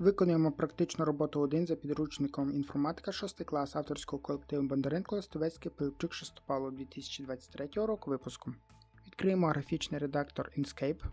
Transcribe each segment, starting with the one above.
Виконуємо практичну роботу 1 за підручником інформатика 6 клас авторського колективу Бондаренко Листовецький Пилипчук Шестопало 2023 року випуску. Відкриємо графічний редактор Inkscape.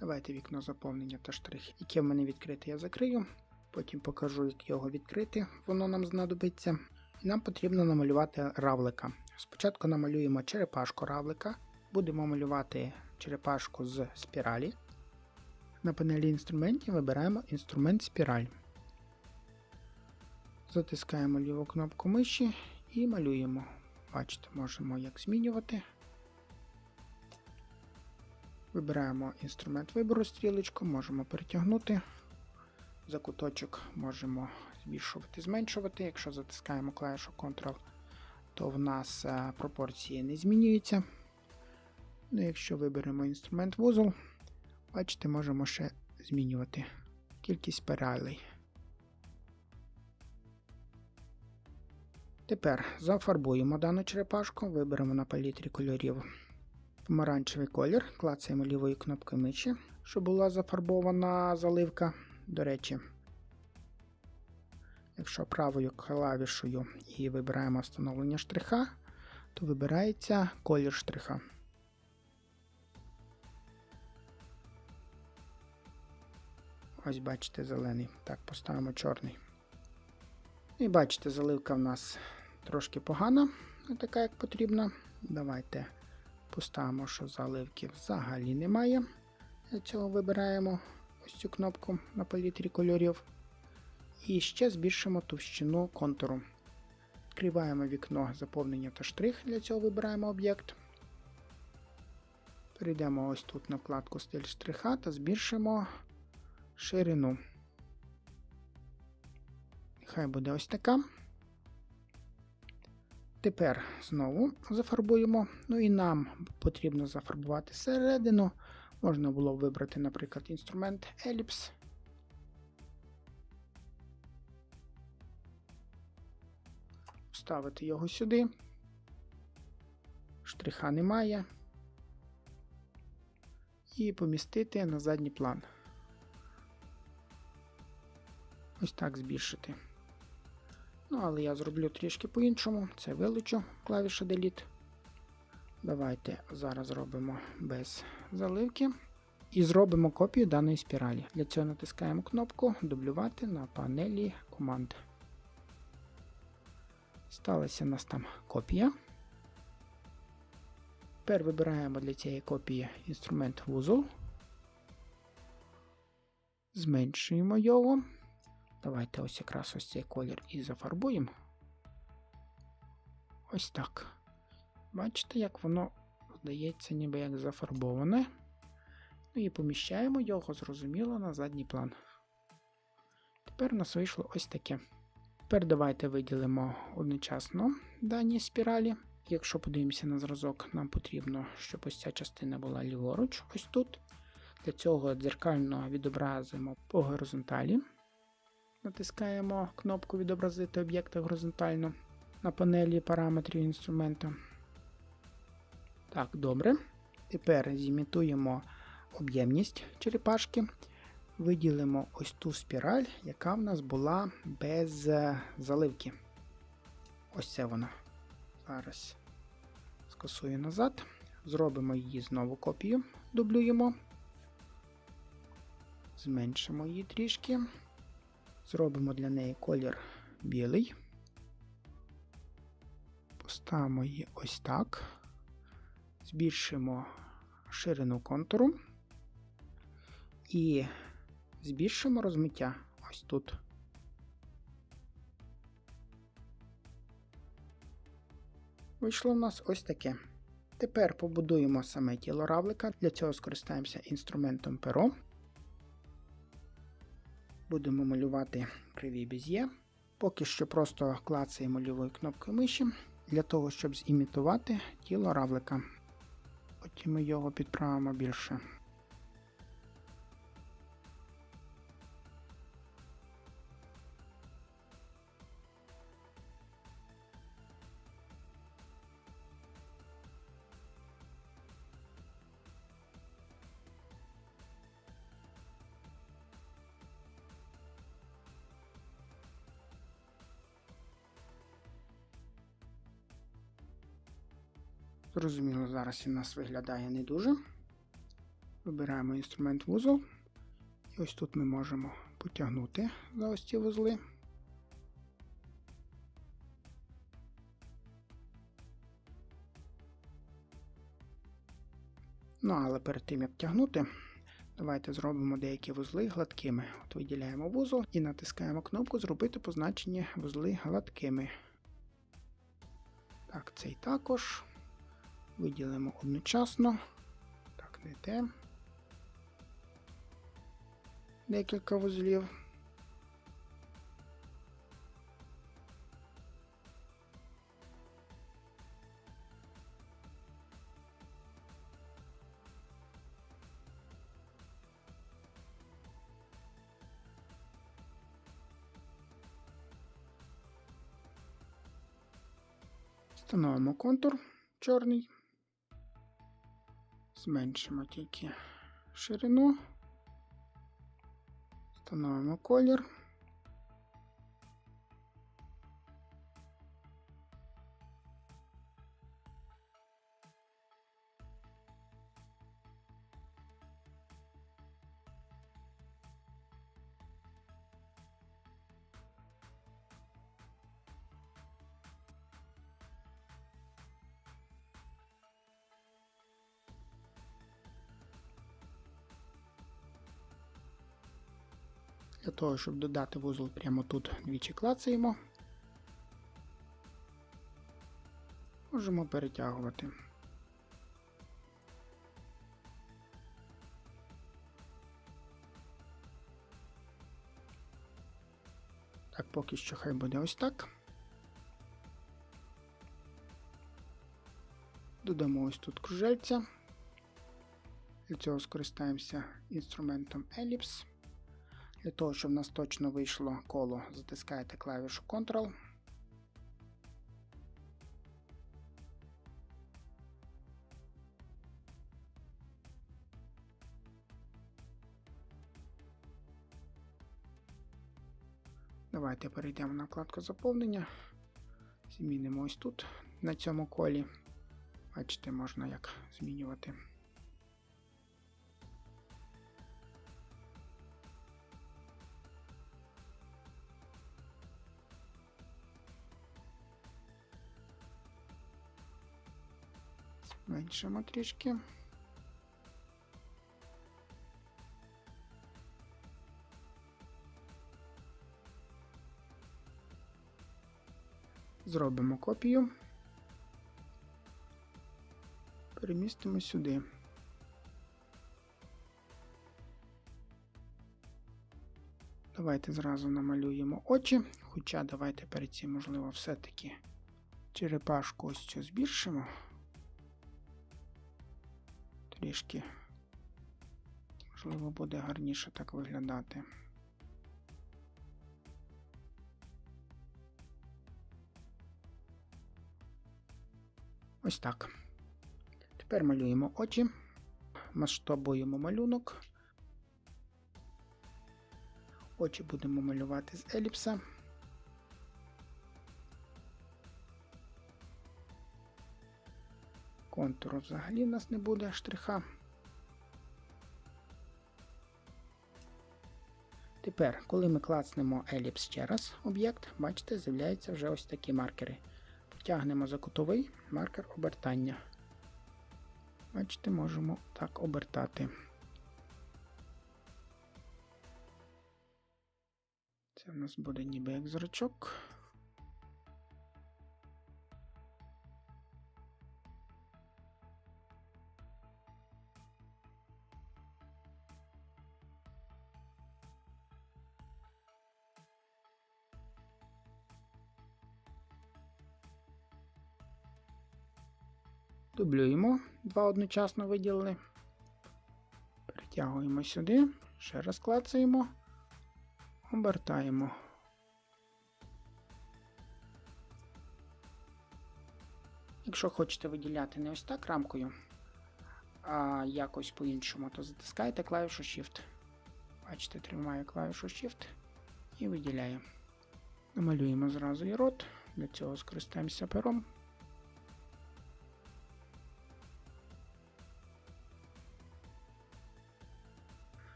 Давайте вікно заповнення та штрих, яке в мене відкрите, я закрию. Потім покажу, як його відкрити, воно нам знадобиться. І нам потрібно намалювати равлика. Спочатку намалюємо черепашку равлика, будемо малювати черепашку з спіралі. На панелі інструментів вибираємо інструмент спіраль. Затискаємо ліву кнопку миші і малюємо. Бачите, можемо як змінювати. Вибираємо інструмент вибору стрілочку, можемо перетягнути. За куточок можемо збільшувати, зменшувати. Якщо затискаємо клавішу Ctrl, то в нас е, пропорції не змінюються. Ну, Якщо виберемо інструмент вузол, бачите, можемо ще змінювати кількість спіралей. Тепер зафарбуємо дану черепашку, виберемо на палітрі кольорів помаранчевий колір, клацаємо лівою кнопкою миші, щоб була зафарбована заливка. До речі, якщо правою клавішою і вибираємо встановлення штриха, то вибирається колір штриха. Ось бачите зелений. Так, поставимо чорний. І бачите, заливка в нас трошки погана, не така, як потрібно. Давайте поставимо, що заливки взагалі немає. Для цього вибираємо ось цю кнопку на палітрі кольорів. І ще збільшимо товщину контуру. Відкриваємо вікно заповнення та штрих, для цього вибираємо об'єкт. Перейдемо ось тут на вкладку стиль штриха та збільшимо ширину. Нехай буде ось така. Тепер знову зафарбуємо. Ну і нам потрібно зафарбувати середину. Можна було б вибрати, наприклад, інструмент Ellipse. Вставити його сюди. Штриха немає. І помістити на задній план. Ось так збільшити. Ну, але я зроблю трішки по-іншому. Це вилучу клавіша Delete. Давайте зараз зробимо без заливки. І зробимо копію даної спіралі. Для цього натискаємо кнопку Дублювати на панелі команд. Сталася у нас там копія. Тепер вибираємо для цієї копії інструмент вузол. Зменшуємо його. Давайте ось якраз ось цей колір і зафарбуємо. Ось так. Бачите, як воно здається, ніби як зафарбоване. Ну і поміщаємо його, зрозуміло, на задній план. Тепер у нас вийшло ось таке. Тепер давайте виділимо одночасно дані спіралі. Якщо подивимося на зразок, нам потрібно, щоб ось ця частина була ліворуч, ось тут. Для цього дзеркально відобразимо по горизонталі. Натискаємо кнопку Відобразити об'єкти горизонтально на панелі параметрів інструменту. Так, добре. Тепер зімітуємо об'ємність черепашки. Виділимо ось ту спіраль, яка в нас була без заливки. Ось це вона. Зараз скасую назад. Зробимо її знову копію, дублюємо, зменшимо її трішки. Зробимо для неї колір білий. Поставимо її ось так. Збільшимо ширину контуру і збільшимо розмиття ось тут. Вийшло в нас ось таке. Тепер побудуємо саме тіло равлика. Для цього скористаємося інструментом перо. Будемо малювати криві без'є. Поки що просто клацаємо лівою кнопкою миші для того, щоб зімітувати тіло равлика. Потім ми його підправимо більше. Зрозуміло, зараз він у нас виглядає не дуже. Вибираємо інструмент вузол. І ось тут ми можемо потягнути за ось ці вузли. Ну, але перед тим як тягнути, давайте зробимо деякі вузли гладкими. От виділяємо вузол і натискаємо кнопку Зробити позначення вузли гладкими. Так, цей також. Виділимо одночасно. Так, не те. Декілька вузлів. Встановимо контур чорний. Зменшимо тільки ширину. Встановимо колір. Для того, щоб додати вузол прямо тут двічі клацаємо. Можемо перетягувати. Так, поки що хай буде ось так. Додамо ось тут кружельця. Для цього скористаємося інструментом Ellipse. Для того, щоб в нас точно вийшло коло, затискаєте клавішу Ctrl. Давайте перейдемо на вкладку заповнення. Змінимо ось тут, на цьому колі. Бачите, можна як змінювати. Зменшимо трішки. Зробимо копію. Перемістимо сюди. Давайте зразу намалюємо очі, хоча давайте перед цим, можливо, все-таки черепашку ось цю збільшимо. Трішки, можливо, буде гарніше так виглядати. Ось так. Тепер малюємо очі, масштабуємо малюнок. Очі будемо малювати з еліпса. Контуру взагалі у нас не буде штриха. Тепер, коли ми клацнемо еліпс ще раз об'єкт, бачите, з'являються вже ось такі маркери. Потягнемо за кутовий маркер обертання. Бачите, можемо так обертати. Це в нас буде ніби як зрачок. Дублюємо два одночасно виділили. Перетягуємо сюди, ще раз клацаємо, обертаємо. Якщо хочете виділяти не ось так рамкою, а якось по-іншому, то затискайте клавішу Shift. Бачите, тримаю клавішу Shift і виділяю. Намалюємо зразу і рот. Для цього скористаємося пером.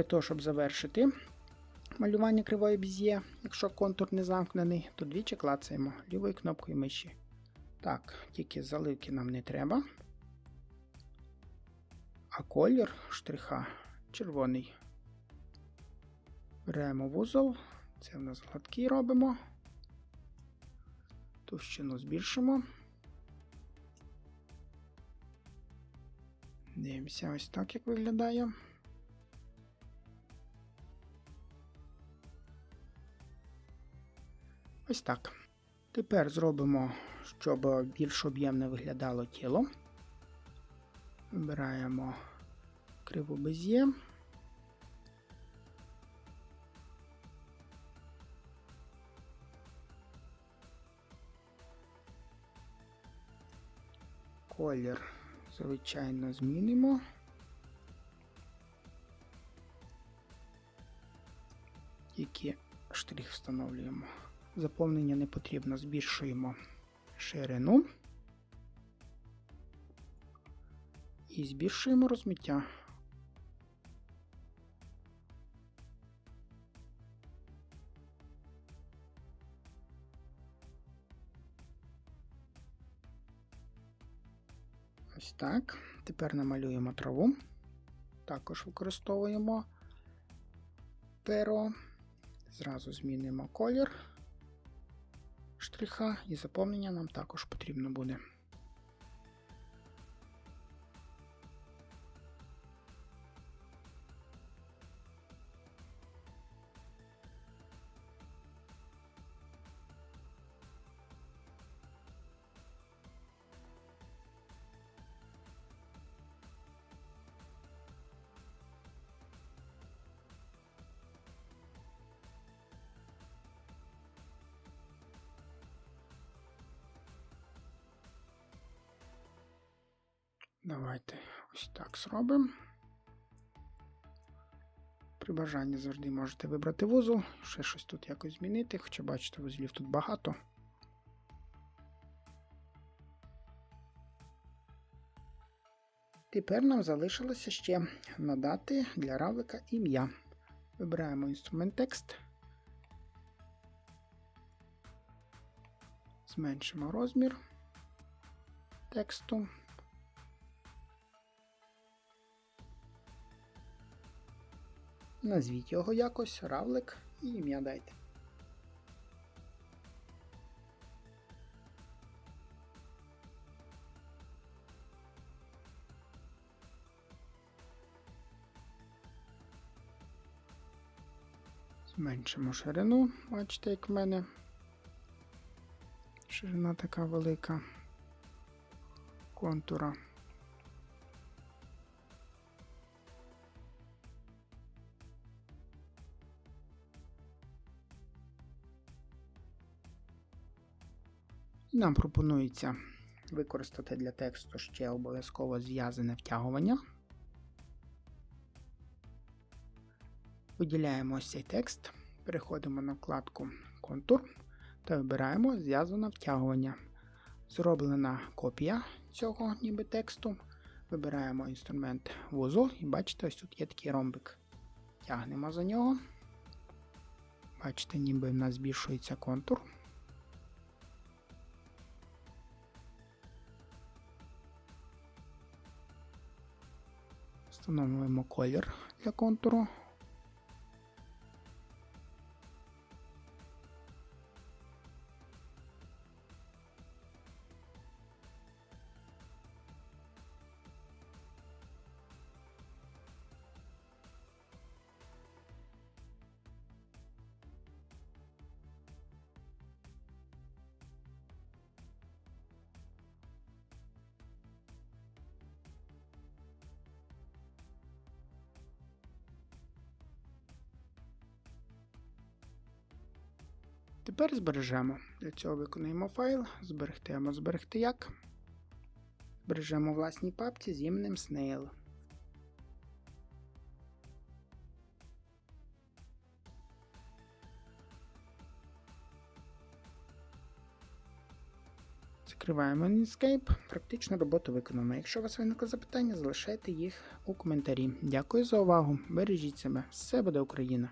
Для того, щоб завершити малювання кривої бізє, якщо контур не замкнений, то двічі клацаємо лівою кнопкою миші. Так, тільки заливки нам не треба. А колір штриха червоний. Беремо вузол, це в нас гладкий робимо. Товщину збільшимо. Дивимося ось так, як виглядає. Ось так. Тепер зробимо, щоб більш об'ємне виглядало тіло. Вибираємо криву без'є. Колір, звичайно, змінимо. Тільки штрих встановлюємо. Заповнення не потрібно, збільшуємо ширину і збільшуємо розмиття. Ось так. Тепер намалюємо траву. Також використовуємо перо. Зразу змінимо колір штриха і заповнення нам також потрібно буде. Давайте ось так зробимо. При бажанні завжди можете вибрати вузол, ще щось тут якось змінити, хоча бачите, вузлів тут багато. Тепер нам залишилося ще надати для равлика ім'я. Вибираємо інструмент текст, зменшимо розмір тексту. Назвіть його якось, равлик і ім'я дайте. Зменшимо ширину, бачите, як в мене. Ширина така велика контура. Нам пропонується використати для тексту ще обов'язково зв'язане втягування. Виділяємо ось цей текст, переходимо на вкладку Контур та вибираємо зв'язане втягування. Зроблена копія цього ніби тексту. Вибираємо інструмент вузол і бачите, ось тут є такий ромбик. Тягнемо за нього. Бачите, ніби в нас збільшується контур. Встановлюємо колір для контуру. Тепер збережемо. Для цього виконуємо файл, зберегтимо, зберегти як. Збережемо власній папці з іменем Snail. Закриваємо Inkscape. Практично робота виконана. Якщо у вас виникли запитання, залишайте їх у коментарі. Дякую за увагу. Бережіть себе. Все буде Україна!